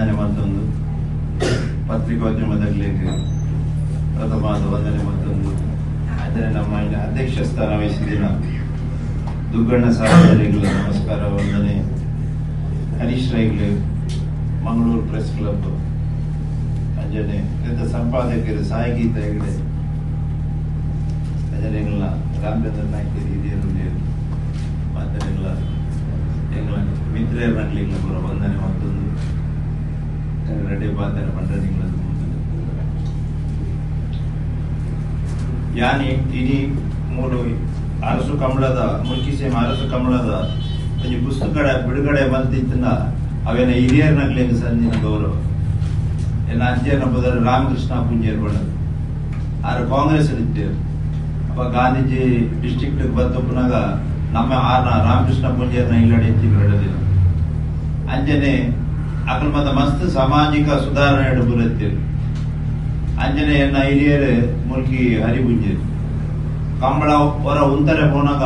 ವಂದನೆ ಮತ್ತೊಂದು ಪತ್ರಿಕೋದ್ಯಮದಲ್ಲಿ ಪ್ರಥಮವಾದ ವಂದನೆ ಮತ್ತೊಂದು ಆದರೆ ನಮ್ಮ ಅಧ್ಯಕ್ಷ ಸ್ಥಾನ ವಹಿಸಿದಿನ ದುಗ್ಗಣ್ಣ ಸಹೋದರಿಗಳ ನಮಸ್ಕಾರ, ವಂದನೆ. ಹರೀಶ್ ರೈಗ್ಲು ಮಂಗಳೂರು ಪ್ರೆಸ್ ಕ್ಲಬ್ ಅಂಜನೆ ಇದ್ದ ಸಂಪಾದಕರು ಸಾಯಿಗೀತ ಹೆಗಡೆ ಅಂಜನೆಗಳ ರಾಮಚಂದ್ರ ನಾಯ್ಕರು ಹಿರಿಯರು ಮಾತನೆಗಳ ಎಂಗಳ ಮಿತ್ರರನ್ಲಿಂಗ ಪುರ ವಂದನೆ ಮತ್ತೊಂದು ಪಾತ್ರ ಪಂಡ್ರನಿಂಗ್ಲದು ಯಾನಿ ತಿನಿ ಮೂರು ಅರಸು ಕಮಲದ ಮುಲ್ಕಿಸೇಮ ಅರಸು ಕಮಲದ ಒಂಜಿ ಪುಸ್ತಕದ ಬಿಡುಗಡೆ ಬಂತಿತ್ತನ ಅವೇನ ಹಿರಿಯರ್ನಗ್ಲಿಂಗ ಸಂದಿನ ಗೌರವ ಎನ್ನ ಅಂಜೇನ ಬದಲ ರಾಮಕೃಷ್ಣ ಪುಂಜೇರ್ ಬಣ್ಣದು ಆರು ಕಾಂಗ್ರೆಸ್ ಇರ್ತೇವೆ ಅಪ್ಪ ಗಾಂಧೀಜಿ ಡಿಸ್ಟ್ರಿಕ್ಟ್ ಬತ್ತಪ್ಪನಾಗ ನಮ್ಮ ಆರ್ನ ರಾಮಕೃಷ್ಣ ಪುಂಜೇರ್ನ ಇಲ್ಲಡೆ ಎತ್ತಿ ಬಿಡಲಿಲ್ಲ ಅಂಜನೆ ಅಕಲ್ ಮತ್ತ ಮಸ್ತ್ ಸಾಮಾಜಿಕ ಸುಧಾರಣೆ ಬರುತ್ತೆ ಅಂಜನೆ ಎನ್ನ ಹಿರಿಯರು ಮುಲ್ಕಿ ಹರಿಬುಂಜೆ ಕಂಬಳ ಹೊರ ಉಂತರೆ ಹೋನಾಗ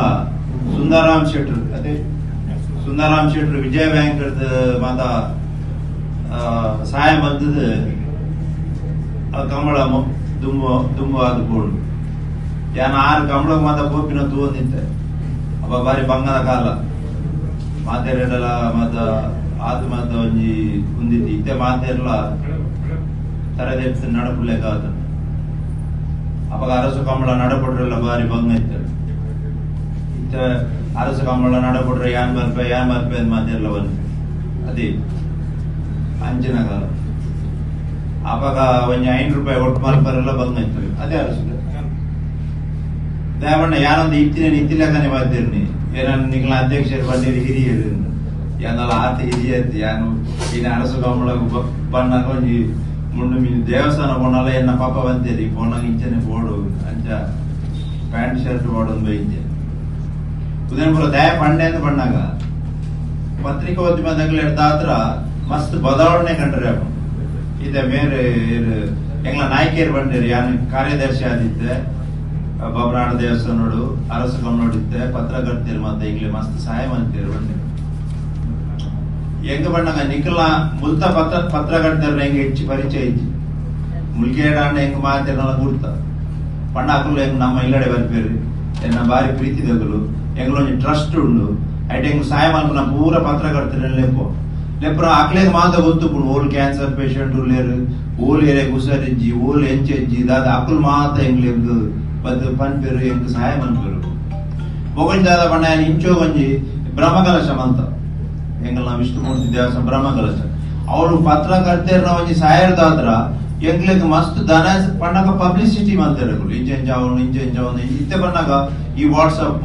ಸುಂದರಾಮ್ ಶೆಟ್ರು, ಅದೇ ಸುಂದರಾಮ್ ಶೆಟ್ರು ವಿಜಯ ಬ್ಯಾಂಕ್ ಮಾತ ಸಹಾಯ ಬಂದದ್ದು ಕಂಬಳ ತುಂಬ ದುಂಬು ಆದ ಬೋಳು ಯಾನ ಆರು ಕಂಬಳ ಮಾತ ಕೋಪಿನ ತೂವೊಂದಿತ್ತೆ ಅವ ಬಾರಿ ಬಂಗದ ಕಾಲ. ಮಾತೆರೆಡಲ ಮತ ಆತು ಮತ ಒಂಜಿ ಉಂದಿತ್ತು ಇತ್ತೆ ಮಾತೆರ್ಲ ತರದೆತ್ತು ನಡಪುಲೆಗಾದ ಅವಾಗ ಅರಸು ಕಂಬಳ ನಡಪಡ್ರೆಲ್ಲ ಬಾರಿ ಬಂಗ ಇತ್ತು ಇತ್ತ ಅರಸು ಕಂಬಳ ನಡಪಡ್ರೆ ಯಾನ್ ಬರ್ಪೆ ಯಾನ್ ಬರ್ಪೆ ಅಂತ ಮಾತೆರ್ಲ ಬಂದು ಅದೇ ಅಂಚಿನ ಕಾಲ ಅವಾಗ ಒಂಜಿ ಐನ್ ರೂಪಾಯಿ ಒಟ್ಟು ಮಲ್ಪರೆಲ್ಲ ಬಂಗ ಇತ್ತು ಅದೇ ಅರಸು ದೇವಣ್ಣ ಯಾನೊಂದು ಇತ್ತಿನ ನಿಂತಿಲ್ಲಕನೆ ಮಾಡ್ತಿರ್ನಿ ಏನನ್ನ ನಿಗಳ ಅಧ್ಯಕ್ಷರು ಬಂದಿರಿ ಹಿರಿಯರು ಆತ ಹಿರಿಯತ್ತು ಯಾನು ಇನ್ನು ಅರಸು ಬಣ್ಣ ಬಣ್ಣಗ ಒಂಜಿ ಮುಂಡು ಮೀನು ದೇವಸ್ಥಾನ ಪೋನಲ್ಲ ಎನ್ನ ಪಾಪ ಬಂತೇರಿ ಪೋನಾಗ ಇಂಚನೆ ಬೋಡು ಅಂಚ ಪ್ಯಾಂಟ್ ಶರ್ಟ್ ಬೋಡೊಂದು ಬೈಂಚೆ ಉದಯಪುರ ದಯ ಪಂಡೆ ಅಂತ ಬಣ್ಣಾಗ ಪತ್ರಿಕೋದ್ಯಮದಲ್ಲಿ ಹಿಡ್ದಾತ್ರ ಮಸ್ತ್ ಬದಲಾವಣೆ ಕಂಡ್ರೆ ಇದೆ ಮೇರೆ ಎಂಗ್ಲ ನಾಯಕಿಯರು ಬಂದಿರಿ ಯಾನು ಕಾರ್ಯದರ್ಶಿ ಆದಿತ್ತೆ ಬಬ್ರಾಣ ದೇವಸ್ಥಾನೋಡು ಅರಸು ನೋಡಿತ್ತೆ ಪತ್ರಕರ್ತಿಯರು ಮತ್ತೆ ಈಗಲೇ ಮಸ್ತ್ ಸಹಾಯ ಮಾಡ್ತೀರಿ ಬಂದಿರಿ ಹೆಂಗ ಬಣ್ಣಗ ನಿಖಲ ಮುಲ್ತ ಪತ್ರ ಪತ್ರಕರ್ತರ ಹೆಂಗೆ ಹೆಚ್ಚು ಪರಿಚಯ ಇಜ್ಜಿ ಮುಲ್ಕೇಡಾಂಡ ಹೆಂಗ್ ಮಾತಿರಲ್ಲ ಗುರ್ತ ಪಂಡ ಹಾಕಲು ಹೆಂಗ್ ನಮ್ಮ ಇಲ್ಲಡೆ ಬರ್ಪೇರಿ ಎನ್ನ ಬಾರಿ ಪ್ರೀತಿ ದಗಲು ಎಂಗ್ಲೊಂಜಿ ಟ್ರಸ್ಟ್ ಉಂಡು ಐಟ್ ಹೆಂಗ್ ಸಹಾಯ ಮಲ್ಪನ ಪೂರ ಪತ್ರಕರ್ತರ ಲೆಪ್ಪು ಲೆಪ್ರ ಅಕ್ಲೇಗ್ ಮಾತ ಗೊತ್ತು ಪುಣ್ ಓಲ್ ಕ್ಯಾನ್ಸರ್ ಪೇಷಂಟ್ ಉಳ್ಳೇರು ಓಲ್ ಏರೆ ಗುಸರಿಜ್ಜಿ ಓಲ್ ಎಂಚೆಜ್ಜಿ ದಾದ ಅಕುಲ್ ಮಾತ ಹೆಂಗ್ ಹೆಂಗ್ ಬದ್ ಪನ್ಪೇರು ಹೆಂಗ್ ಸಹಾಯ ಮಲ್ಪೇರು ಮೊಗಂಜಾದ ಬಣ್ಣ ಇಂಚೋ ಒಂಜಿ ಬ್ರಹ್ಮಕಲಶ ಮಂತ ಎಂಗಲ್ ನಾವು ವಿಷ್ಣುಮೂರ್ತಿ ದೇವಸ್ಥಾನ ಬ್ರಹ್ಮಕಲಶ ಅವರು ಪತ್ರಕರ್ತೆರ್ನ ಒಂಜಿ ಸಾಯರ್ದಾದ್ರ ಎಂಗ್ಲಿಕ್ ಮಸ್ತ್ ದನ ಪಣ್ಣಗ ಪಬ್ಲಿಸಿಟಿ ಮಾಡ್ತಾರೆ ಇಂಚೆಂಚ ಅವನು ಇಂಚೆಂಚ ಅವನು ಇತ್ತೆ ಬಣ್ಣಗ ಈ ವಾಟ್ಸಪ್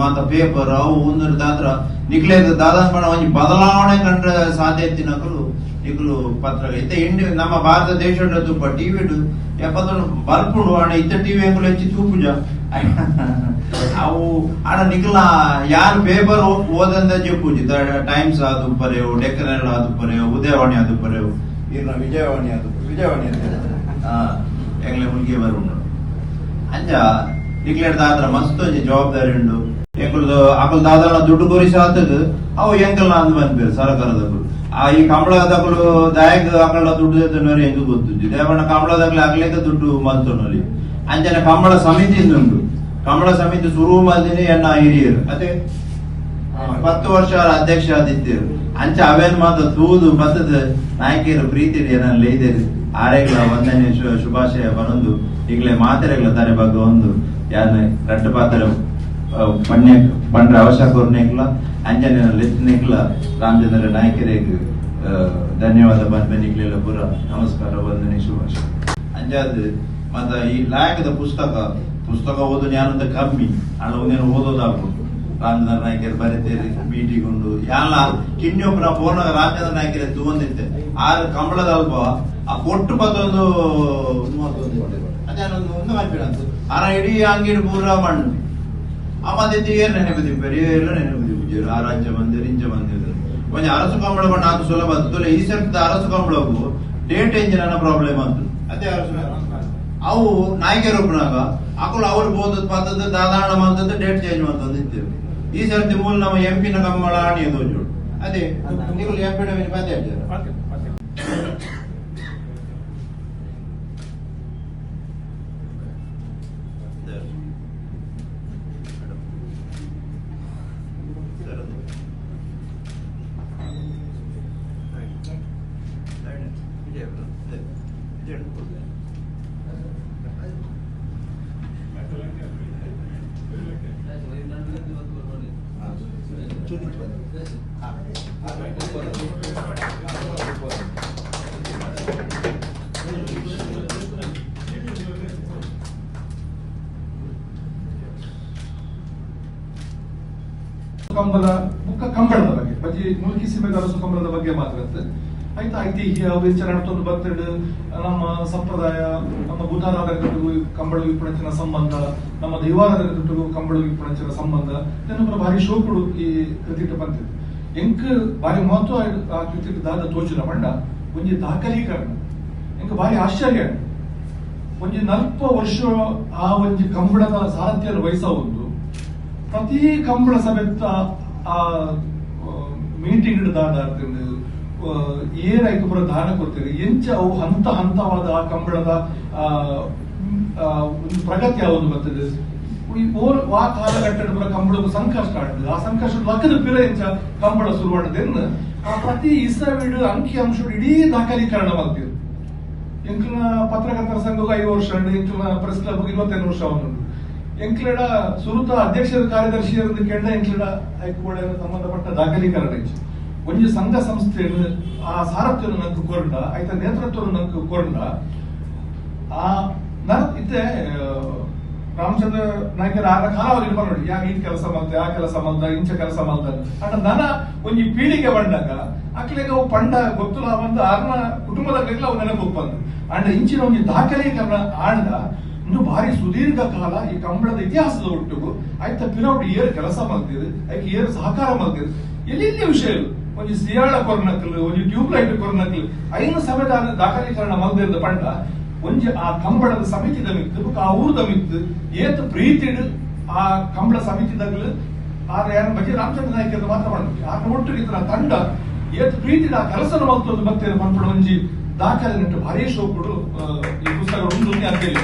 ಮಾತ ಪೇಪರ್ ಅವು ಒಂದರದಾದ್ರ ನಿಕ್ಲೆಗ್ ದಾದಾ ಬಣ್ಣ ಒಂಜಿ ಬದಲಾವಣೆ ಕಂಡ್ರೆ ಸಾಧ್ಯತೆ ನಕಲು. ನಿಕಲು ಪತ್ರ ಇತ್ತೆ ಇಂಡಿ ನಮ್ಮ ಭಾರತ ದೇಶದ ತುಪ್ಪ ಟಿವಿ ಎಪ್ಪತ್ತೊಂದು ಬರ್ಪುಂಡು ಅಣ್ಣ ಇತ್ತ ಟಿವಿ ಎಂಗುಲು ಹೆಚ್ಚಿ ತೂಪುಜ ಅವು ಅಣ್ಣ ನಿಗಲ ಯಾರ್ ಪೇಪರ್ ಓದಂದ ಜಪ್ಪುಜಿ ಟೈಮ್ಸ್ ಆದು ಪರೆವು ಡೆಕ್ಕನಲ್ ಆದು ಪರೆವು ಉದಯವಾಣಿ ಆದು ಪರೆವು ಇರ್ನ ವಿಜಯವಾಣಿ ಆದು ವಿಜಯವಾಣಿ ಅಂತ ಹಾ ಎಂಗ್ಲೆ ಮುಲ್ಗೆ ಬರುಂಡು ಅಂಜ ನಿಕ್ಲೆಡ್ ದಾದ್ರ ಮಸ್ತ್ ಜವಾಬ್ದಾರಿ ಉಂಡು. ಎಂಕುಲ್ದು ಅಕಲ್ ದಾದನ ದುಡ್ಡು ಕೊರಿಸಿ ಆತದ ಅವು ಎಂಕಲ್ನ ಅಂದ್ ಬಂದ್ಬೇರು ಸರ್ಕಾರದಗಳು ಆ ಈ ಕಂಬಳದಗಳು ದಾಯಕ ಅಕಲ ದುಡ್ಡು ತಿನ್ನೋರು ಹೆಂಗ ಗೊತ್ತಿದ್ದು. ದೇವಣ್ಣ ಕಂಬಳದಾಗ್ಲಿ ಅಗ್ಲೇಕ ದುಡ್ಡು ಮಲ್ತನೋರಿ ಅಂಜನ ಕಂಬಳ ಸಮಿತಿ ಉಂಟು. ಕಂಬಳ ಸಮಿತಿ ಶುರು ಮಲ್ದಿನಿ ಎನ್ನ ಹಿರಿಯರು. ಅದೆ ಪತ್ತು ವರ್ಷ ಅವ್ರ ಅಧ್ಯಕ್ಷ ಆದಿತ್ಯರು. ಅಂಚ ಅವೇನ್ ಮಾತ ತೂದು ಬತ್ತದ ನಾಯಕಿಯರು ಪ್ರೀತಿ ಏನಲ್ಲಿ ಇದೇರಿ ಆರೆಗಳ ಒಂದನೇ ಶುಭಾಶಯ ಬರೊಂದು ಈಗಲೇ ಮಾತೆರೆಗಳ ತಾರೆ ಬಗ್ಗೆ ಒಂದು ಯಾರನ್ನ ರಟ್ಟು ಪಾತ್ರ ಪಣ್ಯ ಪಂಡ್ರೆ ಅವಶ್ಯಕ ಅಂಜನೇನ ಅಂಜನಿನ ಲೆತ್ತಿನೇಕ್ಲ ರಾಮಚಂದ್ರ ನಾಯಕರಿಗೆ ಧನ್ಯವಾದ ಬಂದ್ಬನಿಕ್ಲೆಲ್ಲ ಪುರ, ನಮಸ್ಕಾರ, ವಂದನೆ, ಶುಭಾಶಯ. ಅಂಜಾದ, ಮತ್ತ ಈ ಲಾಯಕದ ಪುಸ್ತಕ ಪುಸ್ತಕ ಓದು ಜ್ಞಾನದ ಕಮ್ಮಿ ಅಲ್ಲ ಒಂದೇನು ಓದೋದಾಗ್ಬೋದು. ರಾಮಚಂದ್ರ ನಾಯಕರು ಬರೀತೇರಿ ಬೀಟಿಗೊಂಡು ಯಾಲ ಎಲ್ಲ ಕಿನ್ಯೊಬ್ಬರ ಪೂರ್ಣ ರಾಮಚಂದ್ರ ನಾಯಕರ ತಗೊಂಡಿದ್ದೆ ಆದ್ರೆ ಕಂಬಳದ ಅಲ್ಪ, ಆ ಕೊಟ್ಟು ಬತ್ತೊಂದು ಅದೇ ಒಂದು ಮಾಡ್ಬಿಡಂತು ಆರ ಇಡೀ ಅಂಗಿಡಿ ಪೂರ ಮಣ್ಣು. ಅಮ್ಮದಿದ್ದು ಏನ್ ನೆನಪಿದ್ದಿಪ್ಪರು ಎಲ್ಲ ನೆನಪಿದ್ದಿಪ್ಪು ಆ ರಾಜ್ಯ ಮಂದಿರ ಇಂಚ ಮಂದಿರ ಒಂಜಿ ಅರಸು ಕಂಬಳ ಬಣ್ಣ ಅದು ಸುಲಭ ಅದು ಈ ಸರ್ತಿ ಅರಸು ಕಂಬಳವು ಡೇಟ್ ಎಂಜಿನ ಪ್ರಾಬ್ಲಮ್ ಅಂತ ಅದೇ ಅರಸು ಅವು ನಾಯಕರು ರೂಪನಾಗ ಅಕುಲು ಅವ್ರು ಬೋದದ್ ಪತ್ತದ ದಾದಾಣ ಮಂತದ್ದು ಡೇಟ್ ಚೇಂಜ್ ಮಾಡ್ತಂದು ಇದ್ದೇವೆ ಈ ಸರ್ತಿ ಮೂಲ ನಮ್ಮ ಎಂಪಿನ 얘기하면 네. 이제는 해볼래. ಕಂಬಲ ಮುಖ ಕಂಬಳದ ಬಗ್ಗೆ ಬಜಿ ಮುಲ್ಕಿಸಿ ಮೇಲೆ ಕಂಬಳದ ಬಗ್ಗೆ ಮಾತಾಡುತ್ತೆ ಆಯ್ತಾ ಐತಿಹ್ಯ ವಿಚಾರಣೆ ಬರ್ತಡೆ ನಮ್ಮ ಸಂಪ್ರದಾಯ, ನಮ್ಮ ಭೂತಾರಾಧನೆಗೂ ಕಂಬಳ ವಿಪಣಚಿನ ಸಂಬಂಧ, ನಮ್ಮ ದೈವಾರಾಧನೆಗೂ ಕಂಬಳ ವಿಪಣಚಿನ ಸಂಬಂಧ ಇದನ್ನು ಭಾರಿ ಶೋಕುಡು ಈ ಕೃತಿಟ ಬಂತಿದೆ ಎಂಕ್ ಭಾರಿ ಮಹತ್ವ ಆ ಕೃತಿಟ ದಾದ ತೋಚಿನ ಮಂಡ, ಒಂಜಿ ದಾಖಲೀಕರಣ. ಎಂಕ್ ಭಾರಿ ಆಶ್ಚರ್ಯ. ಒಂಜಿ ನಲ್ಪ ವರ್ಷ ಆ ಒಂಜಿ ಕಂಬಳದ ಸಾರಥ್ಯದ ವಯಸ್ಸ ಒಂದು ಪ್ರತಿ ಕಂಬಳ ಸಮೇತ ಆ ಮೀಟಿಂಗ್ ದಾದ ಏನಾಯ್ತು ಬರೋ ದಾನ ಕೊಡ್ತೀರಿ. ಎಂಚ ಅವು ಹಂತ ಹಂತವಾದ ಆ ಕಂಬಳದ ಒಂದು ಪ್ರಗತಿ ಯಾವುದು ಬರ್ತದೆ. ಆ ಕಾಲಘಟ್ಟದ ಬರ ಕಂಬಳದ ಸಂಕಷ್ಟ ಆಗ್ತದೆ. ಆ ಸಂಕಷ್ಟ ಲಕ್ಕದ ಪಿರ ಎಂಚ ಕಂಬಳ ಶುರು ಮಾಡಿದೆನ್ನು ಆ ಪ್ರತಿ ಇಸವಿಡು ಅಂಕಿ ಅಂಶ ಇಡೀ ದಾಖಲೀಕರಣ ಎಂಕ್ಲ ಪತ್ರಕರ್ತರ ಸಂಘಕ್ಕೆ ಐದು ವರ್ಷ ಅಂಡ್ ಎಂಕ್ಲ ಪ್ರೆಸ್ ಕ್ಲಬ್ ಇಪ್ಪತ್ತೈದು ವರ್ಷ ಅವನು ಎಂಕ್ಲೆಡ ಸುರುತ ಅಧ್ಯಕ್ಷರ ಕಾರ್ಯದರ್ಶಿಯರದ್ದು ಕೆಂಡ ಎಂಕ್ಲೆಡ ಹೈಕೋರ್ಟ್ ಸಂಬಂಧಪಟ್ಟ ದಾಖಲೀಕರಣ ಹೆಚ್ಚು ಒಂಜಿ ಸಂಘ ಸಂಸ್ಥೆಯನ್ನು ಆ ಸಾರಥ್ಯವನ್ನು ನಂಗೆ ಕೊರಂಡ ಆಯ್ತ ನೇತೃತ್ವ ನಂಗೆ ಕೊರಂಡ. ಆ ನನ್ ಇತ್ತೆ ರಾಮಚಂದ್ರ ನಾಯಕರ ಅವ್ರು ಕಾಲಾವಧಿ ನೋಡಿ. ಯಾ ಈ ಕೆಲಸ ಮಲ್ತೆ ಆ ಕೆಲಸ ಮಾಡ್ದ, ಇಂಚ ಕೆಲಸ ಮಲ್ದ ಅಂತ. ನನ ಒಂಜಿ ಪೀಳಿಗೆ ಬಂದಾಗ ಅಕ್ಲೆಗೆ ಅವು ಪಂಡ ಗೊತ್ತುಲ ಬಂದ ಆರ್ನ ಕುಟುಂಬದ ಅವು ನೆನಪು ಬಂದು. ಅಂಡ ಇಂಚಿನ ಒಂದು ದಾಖಲೀಕರಣ ಆಂಡ, ಇನ್ನು ಭಾರಿ ಸುದೀರ್ಘ ಕಾಲ ಈ ಕಂಬಳದ ಇತಿಹಾಸದ ಒಟ್ಟಿಗೂ ಆಯ್ತ ಪಿರೌಡ್ ಏರ್ ಕೆಲಸ ಮಾಡ್ತಿದ್ರು ಆಯ್ತು ಏರ್ ಸಹಕಾರ ಮಾಡ್ತಿದ್ರು ಎಲ್ಲಿ ವಿಷಯ ಒಂಜಿ ಸಿಯಾಳ ಕೊರನಕ್ಲ್ ಒಂಜಿ ಟ್ಯೂಬ್ ಲೈಟ್ ಕೊರ್ನಕ್ಲು ಐನ ಸಂವಿಧಾನ ದಾಖಲೀಕರಣ ಮಲ್ದಿರದ ಪಂಡ, ಒಂಜಿ ಆ ಕಂಬಳದ ಸಮಿತಿದ ಮಿತ್ತು ಬುಕ್ ಆ ಊರ್ದ ಮಿತ್ತು ಏತ್ ಪ್ರೀತಿಡ್ ಆ ಕಂಬಳ ಸಮಿತಿದಗ್ಲು ಆರ ಯಾರು ಬಗ್ಗೆ ರಾಮಚಂದ್ರ ನಾಯ್ಕ ಅಂತ ಮಾತ್ರ ಮಾಡ್ಬೇಕು. ಆ ಒಟ್ಟು ಇತರ ತಂಡ, ಏತ್ ಪ್ರೀತಿಡ್ ಆ ಕೆಲಸನ ಮಲ್ತೊಂದು ಮತ್ತೆ ಮನ್ಪಡ, ಒಂಜಿ ದಾಖಲೆ ನೆಟ್ಟು ಭಾರಿ ಶೋಕುಡು ಈ ಪುಸ್ತಕ ಒಂದು ಅಂತ ಹೇಳಿ